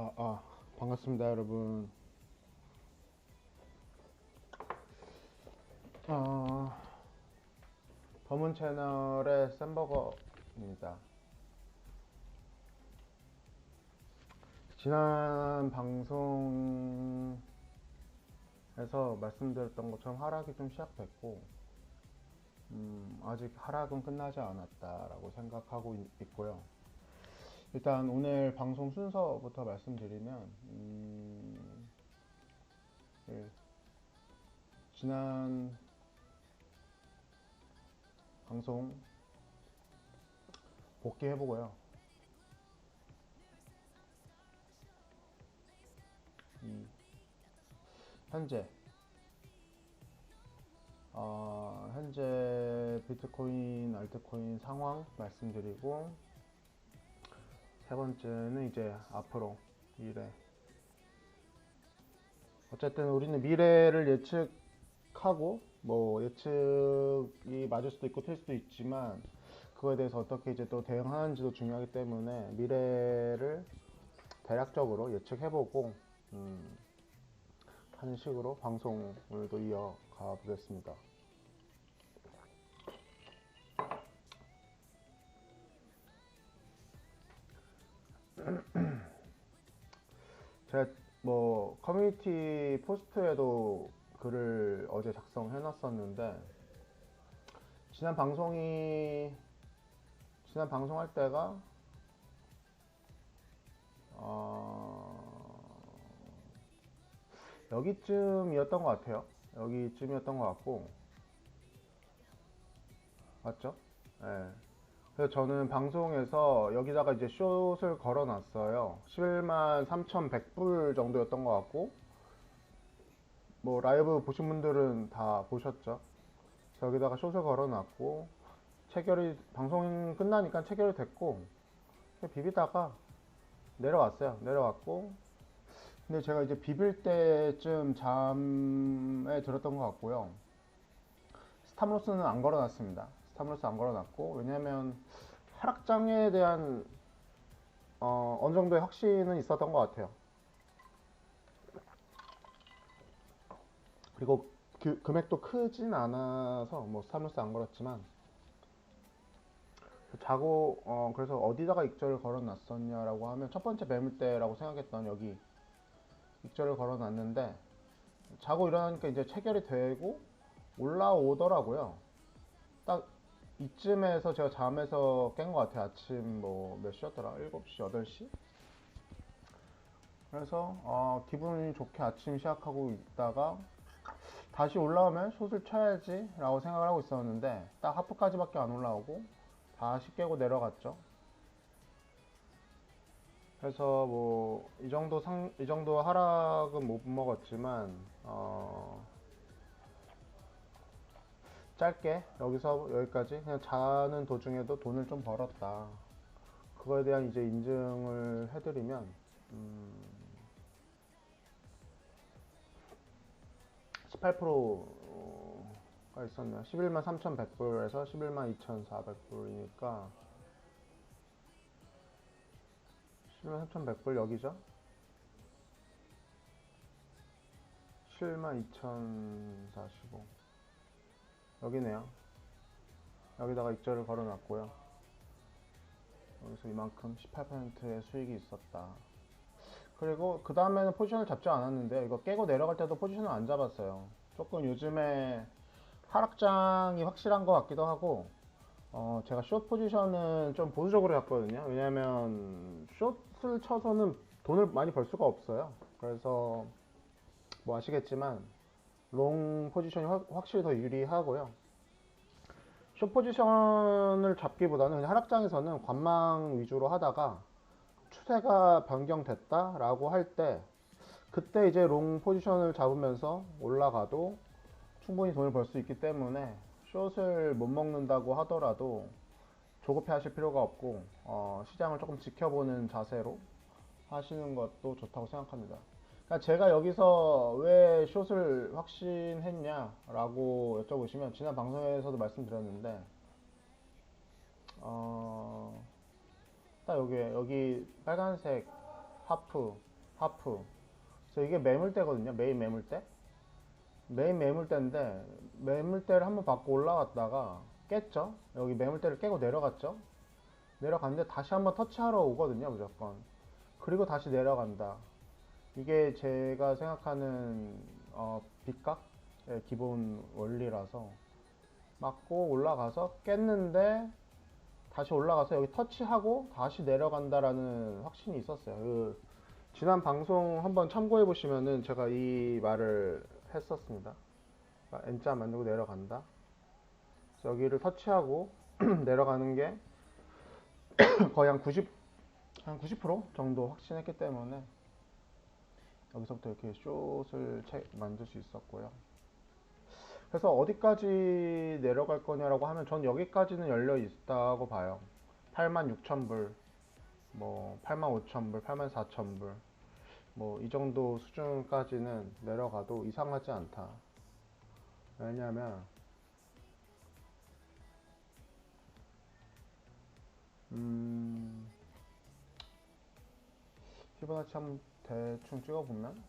아, 아, 반갑습니다, 여러분. 어, 범은 채널의 쌤버거입니다. 지난 방송에서 말씀드렸던 것처럼 하락이 좀 시작됐고, 음, 아직 하락은 끝나지 않았다라고 생각하고 있- 있고요. 일단 오늘 방송 순서부터 말씀드리면 음, 예, 지난 방송 복귀해보고요. 이 현재 어, 현재 비트코인, 알트코인 상황 말씀드리고 세 번째는 이제 앞으로 미래. 어쨌든 우리는 미래를 예측하고 뭐 예측이 맞을 수도 있고 틀 수도 있지만 그거에 대해서 어떻게 이제 또 대응하는지도 중요하기 때문에 미래를 대략적으로 예측해보고 음, 하는 식으로 방송을 또 이어가 보겠습니다. 제가 뭐 커뮤니티 포스트에도 글을 어제 작성해 놨었는데 지난 방송이 지난 방송할 때가 어, 여기쯤이었던 것 같아요. 여기쯤이었던 것 같고 맞죠? 예. 그래서 저는 방송에서 여기다가 이제 숏을 걸어 놨어요. 11만 3,100불 정도였던 것 같고, 뭐 라이브 보신 분들은 다 보셨죠? 여기다가 숏을 걸어 놨고, 체결이, 방송 끝나니까 체결이 됐고, 비비다가 내려왔어요. 내려왔고, 근데 제가 이제 비빌 때쯤 잠에 들었던 것 같고요. 스탑로스는 안 걸어놨습니다. 스탑로스 안 걸어놨고 왜냐면 하락장에 대한 어, 어느 정도의 확신은 있었던 것 같아요. 그리고 그 금액도 크진 않아서 뭐 스탑로스 안 걸었지만 자고 어, 그래서 어디다가 익절을 걸어놨었냐라고 하면 첫 번째 매물대라고 생각했던 여기 익절을 걸어놨는데 자고 일어나니까 이제 체결이 되고 올라오더라고요. 딱 이쯤에서 제가 잠에서 깬 것 같아요. 아침 뭐 몇 시였더라? 7시, 8시? 그래서 어, 기분이 좋게 아침 시작하고 있다가 다시 올라오면 숏을 쳐야지 라고 생각을 하고 있었는데 딱 하프까지밖에 안 올라오고 다시 깨고 내려갔죠. 그래서 뭐 이 정도 상, 이 정도 하락은 못 먹었지만 어, 짧게 여기서 여기까지 그냥 자는 도중에도 돈을 좀 벌었다. 그거에 대한 이제 인증을 해드리면 음, 18%가 있었네요. 11만 3,100불에서 11만 2,400불이니까 11만 3,100불 여기죠? 7만 2,045 여기네요. 여기다가 익절을 걸어놨고요. 여기서 이만큼 18%의 수익이 있었다. 그리고 그 다음에는 포지션을 잡지 않았는데 이거 깨고 내려갈 때도 포지션을 안 잡았어요. 조금 요즘에 하락장이 확실한 것 같기도 하고 어, 제가 숏 포지션은 좀 보수적으로 잡거든요. 왜냐면 숏을 쳐서는 돈을 많이 벌 수가 없어요. 그래서 뭐 아시겠지만 롱 포지션이 확, 확실히 더 유리하고요. 숏 포지션을 잡기보다는 하락장에서는 관망 위주로 하다가 추세가 변경됐다라고 할 때 그때 이제 롱 포지션을 잡으면서 올라가도 충분히 돈을 벌 수 있기 때문에 숏을 못 먹는다고 하더라도 조급해 하실 필요가 없고 어, 시장을 조금 지켜보는 자세로 하시는 것도 좋다고 생각합니다. 그러니까 제가 여기서 왜 숏을 확신했냐라고 여쭤보시면 지난 방송에서도 말씀드렸는데 어, 딱 여기 여기 빨간색 하프, 하프. 그래서 이게 매물대거든요. 메인 매물대. 메인 매물대인데 매물대를 한번 받고 올라갔다가 깼죠. 여기 매물대를 깨고 내려갔죠. 내려갔는데 다시 한번 터치하러 오거든요. 무조건. 그리고 다시 내려간다. 이게 제가 생각하는 어, 빗각의 기본 원리라서 맞고 올라가서 깼는데 다시 올라가서 여기 터치하고 다시 내려간다라는 확신이 있었어요. 그 지난 방송 한번 참고해 보시면은 제가 이 말을 했었습니다. 그러니까 N자 만들고 내려간다. 여기를 터치하고 내려가는 게 거의 한 90, 한 90% 정도 확신했기 때문에 여기서부터 이렇게 숏을 채- 만들 수 있었고요. 그래서 어디까지 내려갈 거냐라고 하면 전 여기까지는 열려 있다고 봐요. 86,000불, 뭐 85,000불, 84,000불, 뭐 이 정도 수준까지는 내려가도 이상하지 않다. 왜냐면 음, 피보나치 한번 대충 찍어보면?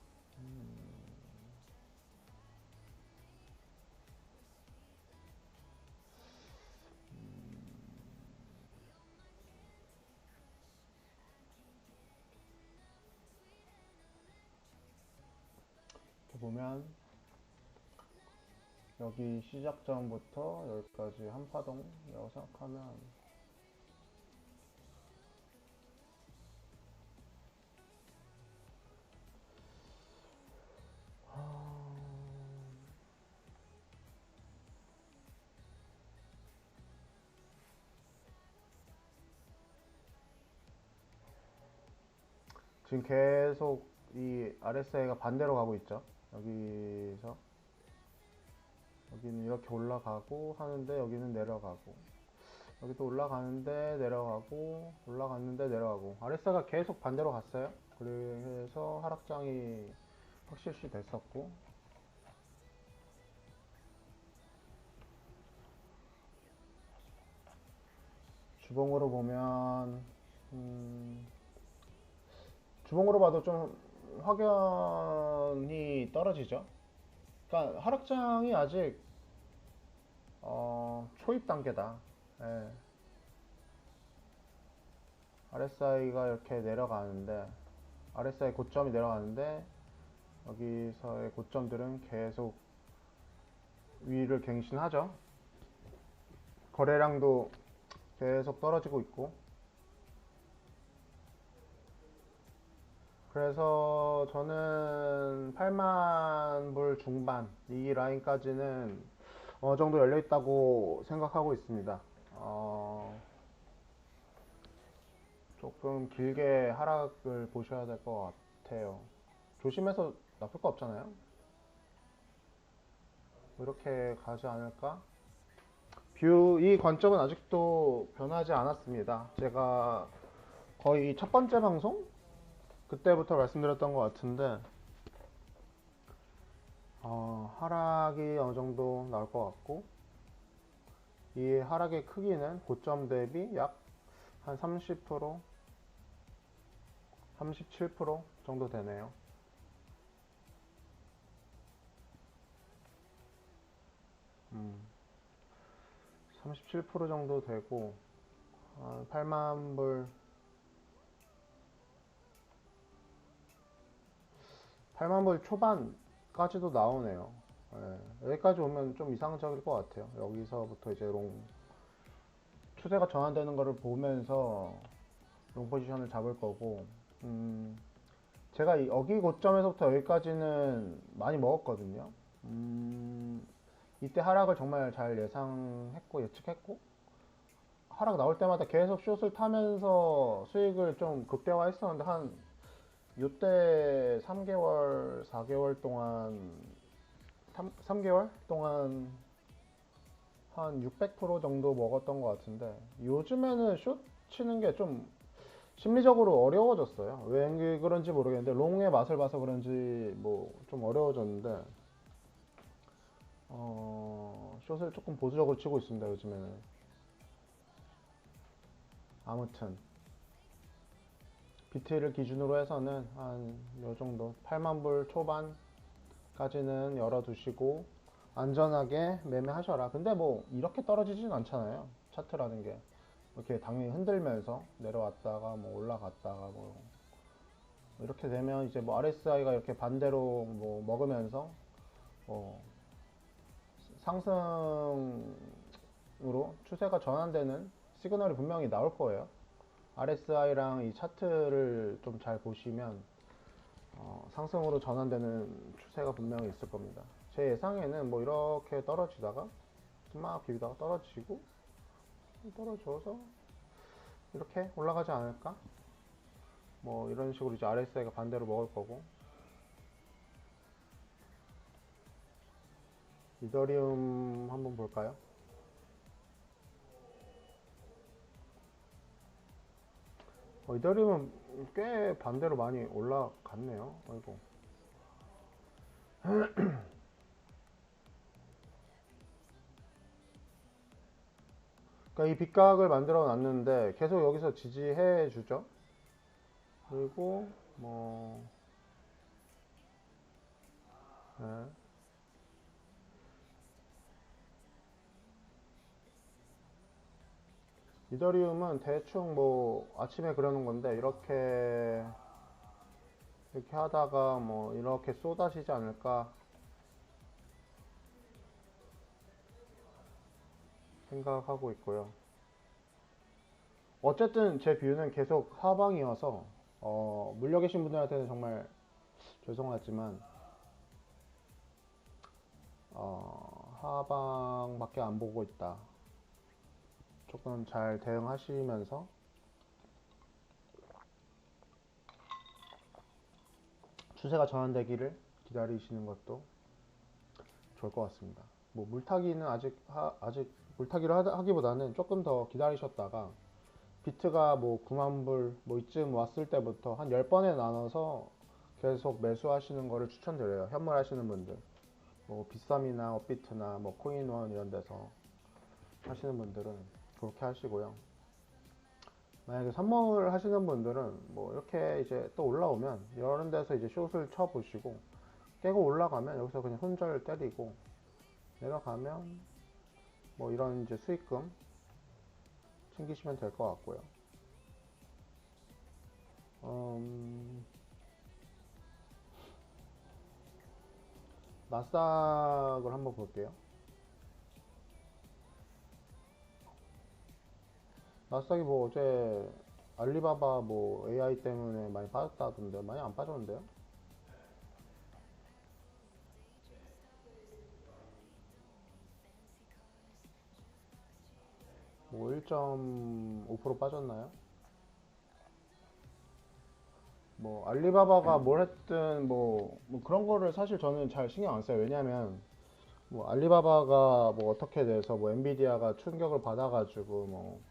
이렇게 보면 여기 시작점부터 여기까지 한파동이라고 생각하면 지금 계속 이 RSI가 반대로 가고 있죠. 여기서 여기는 이렇게 올라가고 하는데 여기는 내려가고 여기도 올라가는데 내려가고 올라갔는데 내려가고 RSI가 계속 반대로 갔어요. 그래서 하락장이 확실시 됐었고 주봉으로 보면 음, 주봉으로 봐도 좀 확연히 떨어지죠. 그러니까 하락장이 아직 어, 초입 단계다. 예. RSI가 이렇게 내려가는데 RSI 고점이 내려가는데 여기서의 고점들은 계속 위를 갱신하죠. 거래량도 계속 떨어지고 있고 그래서 저는 8만 불 중반 이 라인까지는 어느 정도 열려 있다고 생각하고 있습니다. 어, 조금 길게 하락을 보셔야 될 것 같아요. 조심해서 나쁠 거 없잖아요. 이렇게 가지 않을까? 뷰, 이 관점은 아직도 변하지 않았습니다. 제가 거의 첫 번째 방송? 그때부터 말씀드렸던 것 같은데, 어, 하락이 어느 정도 나올 것 같고, 이 하락의 크기는 고점 대비 약 한 30%, 37% 정도 되네요. 음, 37% 정도 되고, 한 8만 불, 8만 불 초반까지도 나오네요. 예, 여기까지 오면 좀 이상적일 것 같아요. 여기서부터 이제 롱, 추세가 전환되는 거를 보면서 롱 포지션을 잡을 거고, 음, 제가 이 여기 고점에서부터 여기까지는 많이 먹었거든요. 음, 이때 하락을 정말 잘 예상했고, 예측했고, 하락 나올 때마다 계속 숏을 타면서 수익을 좀 극대화했었는데, 한, 요때 3개월, 4개월 동안, 3, 3개월 동안 한 600% 정도 먹었던 것 같은데, 요즘에는 숏 치는 게 좀 심리적으로 어려워졌어요. 왜 그런지 모르겠는데, 롱의 맛을 봐서 그런지 뭐 좀 어려워졌는데, 어, 숏을 조금 보수적으로 치고 있습니다, 요즘에는. 아무튼. 비트를 기준으로 해서는 한 요 정도 8만 불 초반까지는 열어두시고 안전하게 매매하셔라. 근데 뭐 이렇게 떨어지진 않잖아요. 차트라는 게 이렇게 당연히 흔들면서 내려왔다가 뭐 올라갔다가 뭐 이렇게 되면 이제 뭐 RSI가 이렇게 반대로 뭐 먹으면서 뭐 상승으로 추세가 전환되는 시그널이 분명히 나올 거예요. RSI랑 이 차트를 좀 잘 보시면 어, 상승으로 전환되는 추세가 분명히 있을 겁니다. 제 예상에는 뭐 이렇게 떨어지다가 막 비비다가 떨어지고 떨어져서 이렇게 올라가지 않을까? 뭐 이런 식으로 이제 RSI가 반대로 먹을 거고 이더리움 한번 볼까요? 어, 이더리움은 꽤 반대로 많이 올라갔네요. 아이고. 그러니까 이 빗각을 만들어 놨는데 계속 여기서 지지해 주죠. 그리고 뭐 네. 이더리움은 대충 뭐 아침에 그려놓은 건데 이렇게 이렇게 하다가 뭐 이렇게 쏟아지지 않을까 생각하고 있고요. 어쨌든 제 뷰는 계속 하방이어서 어, 물려 계신 분들한테는 정말 죄송하지만 어, 하방밖에 안 보고 있다. 조금 잘 대응하시면서 추세가 전환되기를 기다리시는 것도 좋을 것 같습니다. 뭐 물타기는 아직 하, 아직 물타기를 하- 하기보다는 조금 더 기다리셨다가 비트가 뭐 9만 불 뭐 이쯤 왔을 때부터 한 10번에 나눠서 계속 매수하시는 거를 추천드려요. 현물 하시는 분들. 뭐 비썸이나 업비트나 뭐 코인원 이런 데서 하시는 분들은 그렇게 하시고요. 만약에 선물 하시는 분들은 뭐 이렇게 이제 또 올라오면 이런 데서 이제 숏을 쳐 보시고 깨고 올라가면 여기서 그냥 손절 때리고 내려가면 뭐 이런 이제 수익금 챙기시면 될 것 같고요. 음, 나스닥을 한번 볼게요. 나스닥이 뭐 어제 알리바바 뭐 AI 때문에 많이 빠졌다던데 많이 안 빠졌는데요? 뭐 1.5% 빠졌나요? 뭐 알리바바가 뭘 했든 뭐, 뭐 그런 거를 사실 저는 잘 신경 안 써요. 왜냐면 뭐 알리바바가 뭐 어떻게 돼서 뭐 엔비디아가 충격을 받아가지고 뭐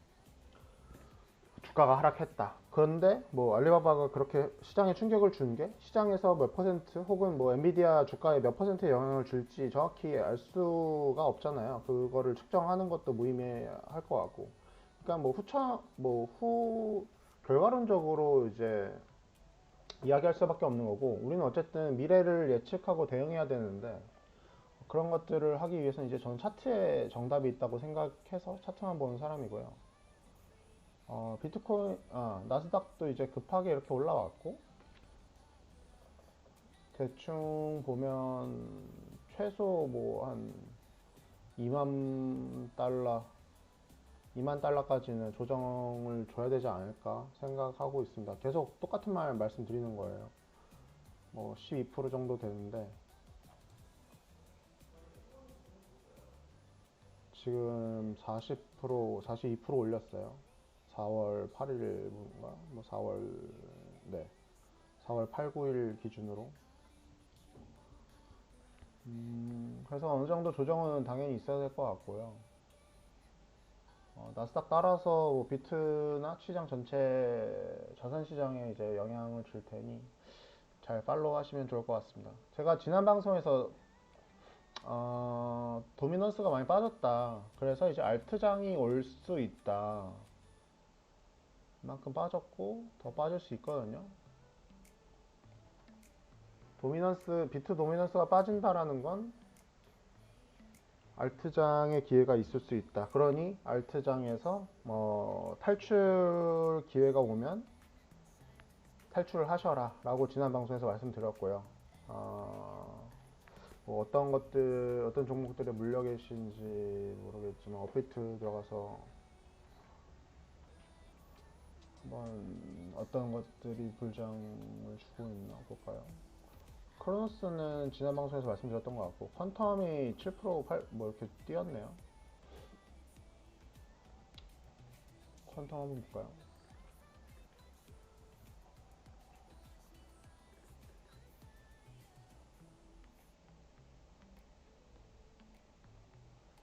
주가가 하락했다. 그런데 뭐 알리바바가 그렇게 시장에 충격을 준 게 시장에서 몇 퍼센트 혹은 뭐 엔비디아 주가에 몇 퍼센트의 영향을 줄지 정확히 알 수가 없잖아요. 그거를 측정하는 것도 무의미할 것 같고. 그러니까 뭐 후차 뭐 후 결과론적으로 이제 이야기할 수밖에 없는 거고 우리는 어쨌든 미래를 예측하고 대응해야 되는데 그런 것들을 하기 위해서는 이제 저는 차트에 정답이 있다고 생각해서 차트만 보는 사람이고요. 어, 비트코인, 아, 나스닥도 이제 급하게 이렇게 올라왔고, 대충 보면 최소 뭐 한 2만 달러, 2만 달러까지는 조정을 줘야 되지 않을까 생각하고 있습니다. 계속 똑같은 말 말씀드리는 거예요. 뭐 12% 정도 되는데, 지금 40%, 42% 올렸어요. 4월 8일인가? 뭐 4월, 네. 4월 8, 9일 기준으로. 음, 그래서 어느 정도 조정은 당연히 있어야 될 것 같고요. 어, 나스닥 따라서 뭐 비트나 시장 전체 자산 시장에 이제 영향을 줄 테니 잘 팔로우 하시면 좋을 것 같습니다. 제가 지난 방송에서 어, 도미넌스가 많이 빠졌다. 그래서 이제 알트장이 올 수 있다. 이만큼 빠졌고 더 빠질 수 있거든요. 도미넌스 비트 도미넌스가 빠진다라는 건 알트장의 기회가 있을 수 있다. 그러니 알트장에서 뭐 탈출 기회가 오면 탈출을 하셔라 라고 지난 방송에서 말씀드렸고요. 어, 뭐 어떤 것들 어떤 종목들에 물려 계신지 모르겠지만 업데이트 들어가서 한번 어떤 것들이 불장을 주고 있나 볼까요? 크로노스는 지난 방송에서 말씀드렸던 것 같고 퀀텀이 7% 8, 뭐 이렇게 뛰었네요. 퀀텀 한번 볼까요?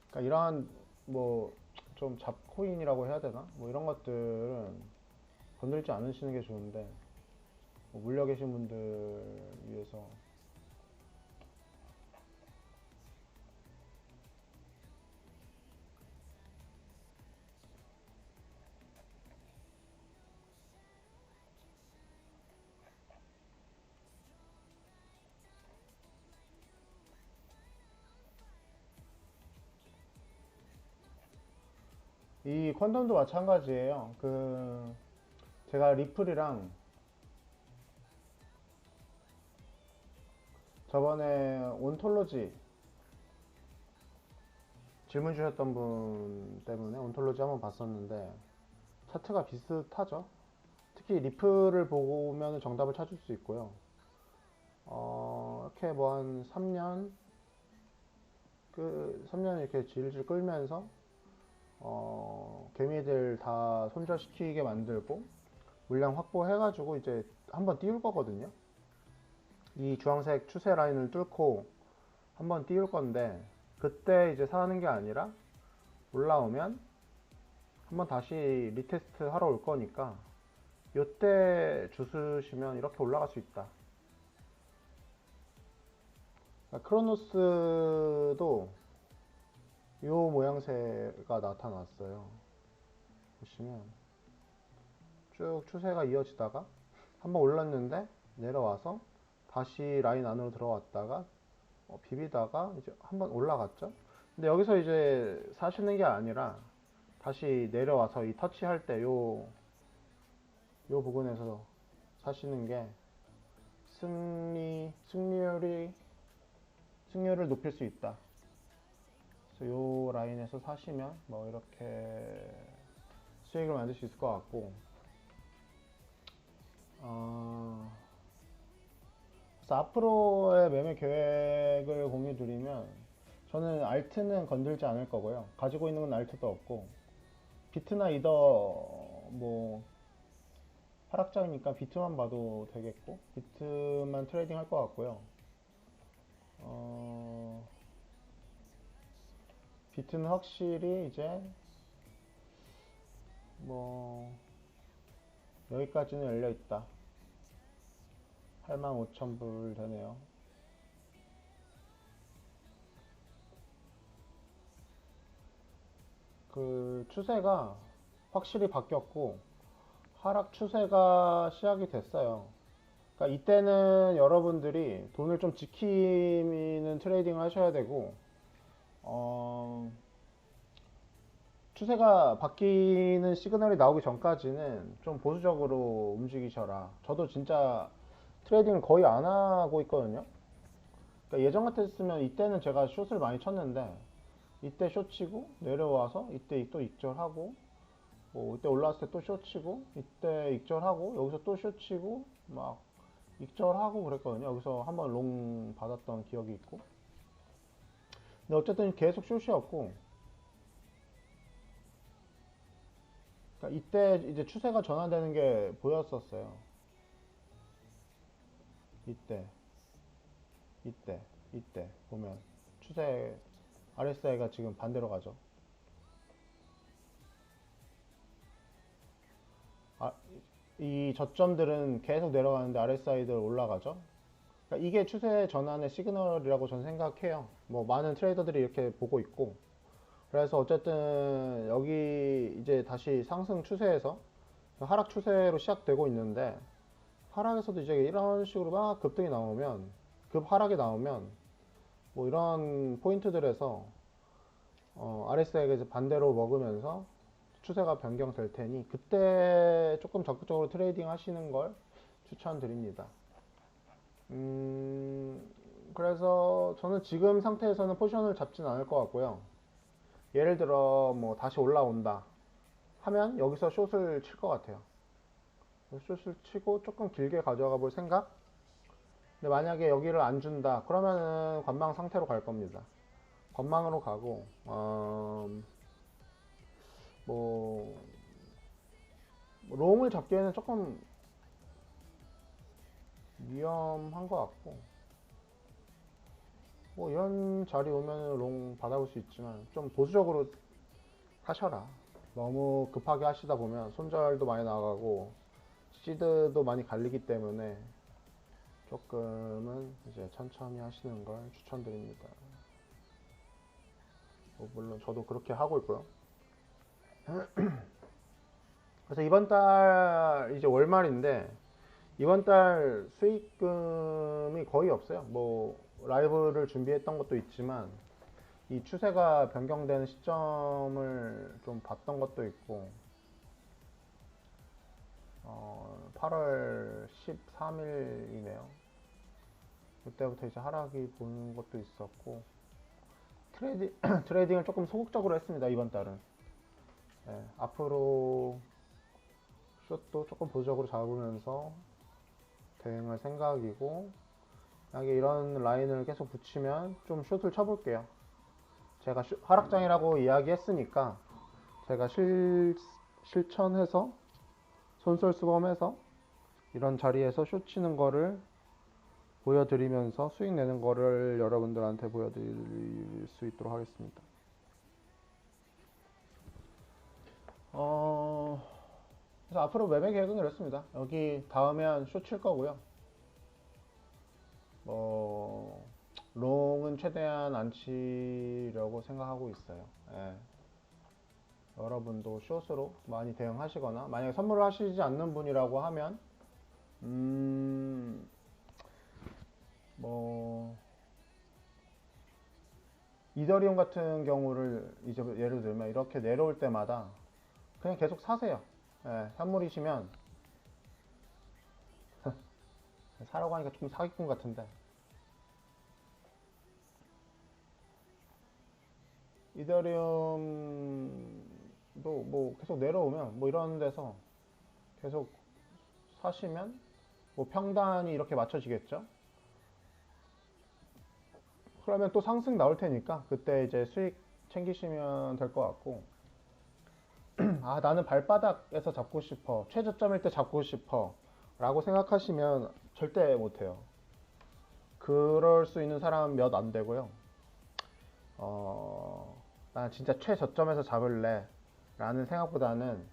그러니까 이러한 뭐 좀 잡코인이라고 해야 되나? 뭐 이런 것들은 건들지 않으시는 게 좋은데 뭐 물려 계신 분들 위해서 이 퀀텀도 마찬가지예요. 그 제가 리플이랑 저번에 온톨로지 질문 주셨던 분 때문에 온톨로지 한번 봤었는데 차트가 비슷하죠. 특히 리플을 보면 정답을 찾을 수 있고요. 어, 이렇게 뭐 한 3년 그 3년 이렇게 질질 끌면서 어, 개미들 다 손절시키게 만들고 물량 확보해가지고 이제 한번 띄울 거거든요. 이 주황색 추세 라인을 뚫고 한번 띄울 건데 그때 이제 사는 게 아니라 올라오면 한번 다시 리테스트 하러 올 거니까 요때 주스시면 이렇게 올라갈 수 있다. 크로노스도 요 모양새가 나타났어요. 보시면 쭉 추세가 이어지다가 한번 올랐는데 내려와서 다시 라인 안으로 들어왔다가 어, 비비다가 이제 한번 올라갔죠. 근데 여기서 이제 사시는 게 아니라 다시 내려와서 이 터치할 때 요 요 부분에서 사시는 게 승리 승률이 승률을 높일 수 있다. 그래서 요 라인에서 사시면 뭐 이렇게 수익을 만들 수 있을 것 같고 어, 그래서 앞으로의 매매 계획을 공유 드리면 저는 알트는 건들지 않을 거고요 가지고 있는 건 알트도 없고 비트나 이더 뭐 하락장이니까 비트만 봐도 되겠고 비트만 트레이딩 할 것 같고요 어, 비트는 확실히 이제 뭐 여기까지는 열려 있다. 85,000불 되네요. 그 추세가 확실히 바뀌었고 하락 추세가 시작이 됐어요. 그러니까 이때는 여러분들이 돈을 좀 지키는 트레이딩을 하셔야 되고 어, 추세가 바뀌는 시그널이 나오기 전까지는 좀 보수적으로 움직이셔라. 저도 진짜 트레이딩을 거의 안 하고 있거든요. 그러니까 예전 같았으면 이때는 제가 숏을 많이 쳤는데 이때 숏 치고 내려와서 이때 또 익절하고 뭐 이때 올라왔을 때 또숏 치고 이때 익절하고 여기서 또숏 치고 막 익절하고 그랬거든요. 여기서 한번 롱 받았던 기억이 있고. 근데 어쨌든 계속 숏이었고 그러니까 이때 이제 추세가 전환되는 게 보였었어요. 이때, 이때, 이때 보면 추세 RSI가 지금 반대로 가죠. 아, 이 저점들은 계속 내려가는데 RSI들 올라가죠. 그러니까 이게 추세 전환의 시그널이라고 저는 생각해요. 뭐 많은 트레이더들이 이렇게 보고 있고 그래서 어쨌든 여기 이제 다시 상승 추세에서 하락 추세로 시작되고 있는데 하락에서도 이제 이런 식으로 막 급등이 나오면 급 하락이 나오면 뭐 이런 포인트들에서 어, RSI가 이제 반대로 먹으면서 추세가 변경될 테니 그때 조금 적극적으로 트레이딩 하시는 걸 추천드립니다. 음, 그래서 저는 지금 상태에서는 포지션을 잡진 않을 것 같고요. 예를 들어 뭐 다시 올라온다 하면 여기서 숏을 칠 것 같아요. 숏을 치고 조금 길게 가져가 볼 생각? 근데 만약에 여기를 안 준다 그러면은 관망 상태로 갈 겁니다. 관망으로 가고 어, 뭐 롱을 잡기에는 조금 위험한 것 같고 뭐 이런 자리 오면 롱 받아볼 수 있지만 좀 보수적으로 하셔라 너무 급하게 하시다 보면 손절도 많이 나가고 시드도 많이 갈리기 때문에 조금은 이제 천천히 하시는 걸 추천드립니다 뭐 물론 저도 그렇게 하고 있고요 그래서 이번 달 이제 월말인데 이번 달 수익금이 거의 없어요. 뭐 라이브를 준비했던 것도 있지만 이 추세가 변경되는 시점을 좀 봤던 것도 있고 어, 8월 13일이네요. 그때부터 이제 하락이 보는 것도 있었고 트레이딩, 트레이딩을 조금 소극적으로 했습니다. 이번 달은 네, 앞으로 숏도 조금 보수적으로 잡으면서 대응할 생각이고 만약에 이런 라인을 계속 붙이면 좀 숏을 쳐볼게요 제가 슈- 하락장이라고 이야기했으니까 제가 실, 실천해서 손설수범해서 이런 자리에서 숏 치는 거를 보여드리면서 수익 내는 거를 여러분들한테 보여드릴 수 있도록 하겠습니다 어... 그래서 앞으로 매매 계획은 이렇습니다. 여기 닿으면 쇼칠 거고요. 뭐 롱은 최대한 안 치려고 생각하고 있어요. 예. 여러분도 숏으로 많이 대응하시거나 만약에 선물을 하시지 않는 분이라고 하면 음, 뭐 이더리움 같은 경우를 이제 예를 들면 이렇게 내려올 때마다 그냥 계속 사세요. 예, 현물이시면 사라고 하니까 좀 사기꾼 같은데 이더리움 도뭐 계속 내려오면 뭐 이런 데서 계속 사시면 뭐 평단이 이렇게 맞춰지겠죠 그러면 또 상승 나올 테니까 그때 이제 수익 챙기시면 될 것 같고 아, 나는 발바닥에서 잡고 싶어. 최저점일 때 잡고 싶어. 라고 생각하시면 절대 못해요. 그럴 수 있는 사람 몇 안 되고요. 어, 난 진짜 최저점에서 잡을래. 라는 생각보다는,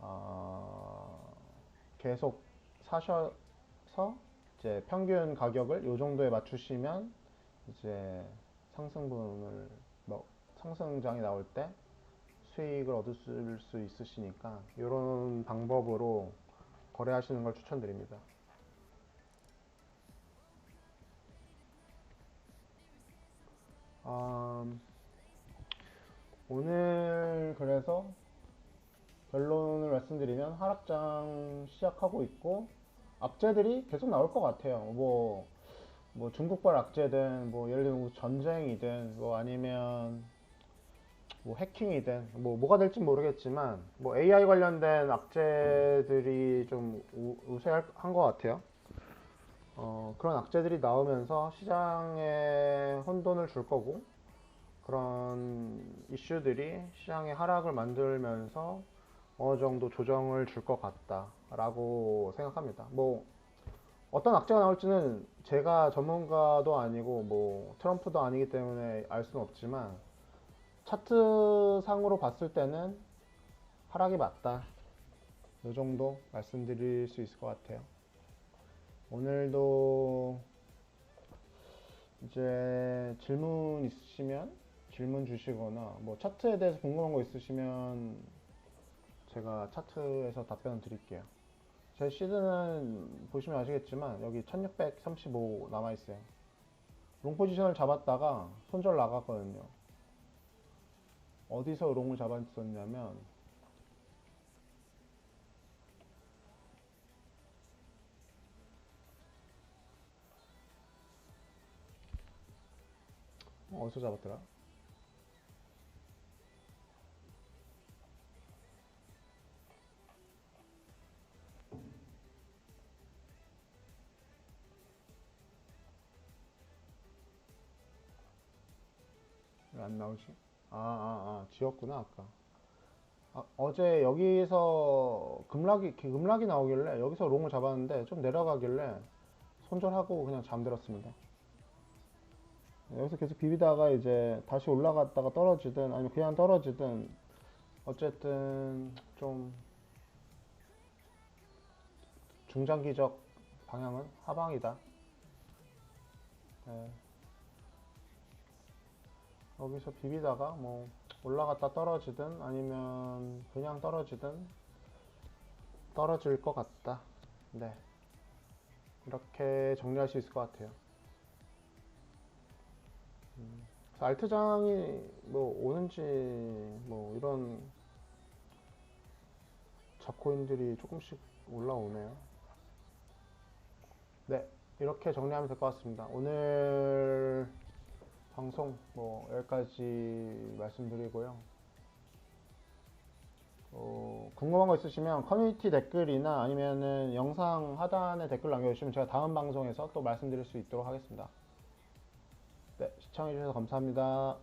어, 계속 사셔서 이제 평균 가격을 요 정도에 맞추시면 이제 상승분을, 뭐, 상승장이 나올 때 수익을 얻을 수 있으시니까 이런 방법으로 거래하시는 걸 추천드립니다. 음, 오늘 그래서 결론을 말씀드리면 하락장 시작하고 있고 악재들이 계속 나올 것 같아요. 뭐, 뭐 중국발 악재든 뭐 예를 들면 전쟁이든 뭐 아니면 뭐 해킹이든 뭐 뭐가 될지 모르겠지만 뭐 AI 관련된 악재들이 좀 우- 우세한 것 같아요. 어, 그런 악재들이 나오면서 시장에 혼돈을 줄 거고 그런 이슈들이 시장의 하락을 만들면서 어느 정도 조정을 줄 것 같다라고 생각합니다. 뭐 어떤 악재가 나올지는 제가 전문가도 아니고 뭐 트럼프도 아니기 때문에 알 수는 없지만 차트 상으로 봤을 때는 하락이 맞다. 이 정도 말씀드릴 수 있을 것 같아요. 오늘도 이제 질문 있으시면 질문 주시거나 뭐 차트에 대해서 궁금한 거 있으시면 제가 차트에서 답변을 드릴게요. 제 시드는 보시면 아시겠지만 여기 1635 남아있어요. 롱 포지션을 잡았다가 손절 나갔거든요. 어디서 롱을 잡았었냐면 어, 어디서 잡았더라? 안 나오지? 아, 아, 아, 지웠구나, 아까. 아, 어제 여기서 급락이, 급락이 나오길래 여기서 롱을 잡았는데 좀 내려가길래 손절하고 그냥 잠들었습니다. 여기서 계속 비비다가 이제 다시 올라갔다가 떨어지든 아니면 그냥 떨어지든 어쨌든 좀 중장기적 방향은 하방이다. 네. 여기서 비비다가 뭐 올라갔다 떨어지든 아니면 그냥 떨어지든 떨어질 것 같다. 네. 이렇게 정리할 수 있을 것 같아요. 음, 알트장이 뭐 오는지 뭐 이런 잡코인들이 조금씩 올라오네요. 네. 이렇게 정리하면 될 것 같습니다. 오늘 방송 뭐 여기까지 말씀드리고요. 어, 궁금한 거 있으시면 커뮤니티 댓글이나 아니면은 영상 하단에 댓글 남겨주시면 제가 다음 방송에서 또 말씀드릴 수 있도록 하겠습니다. 네, 시청해주셔서 감사합니다.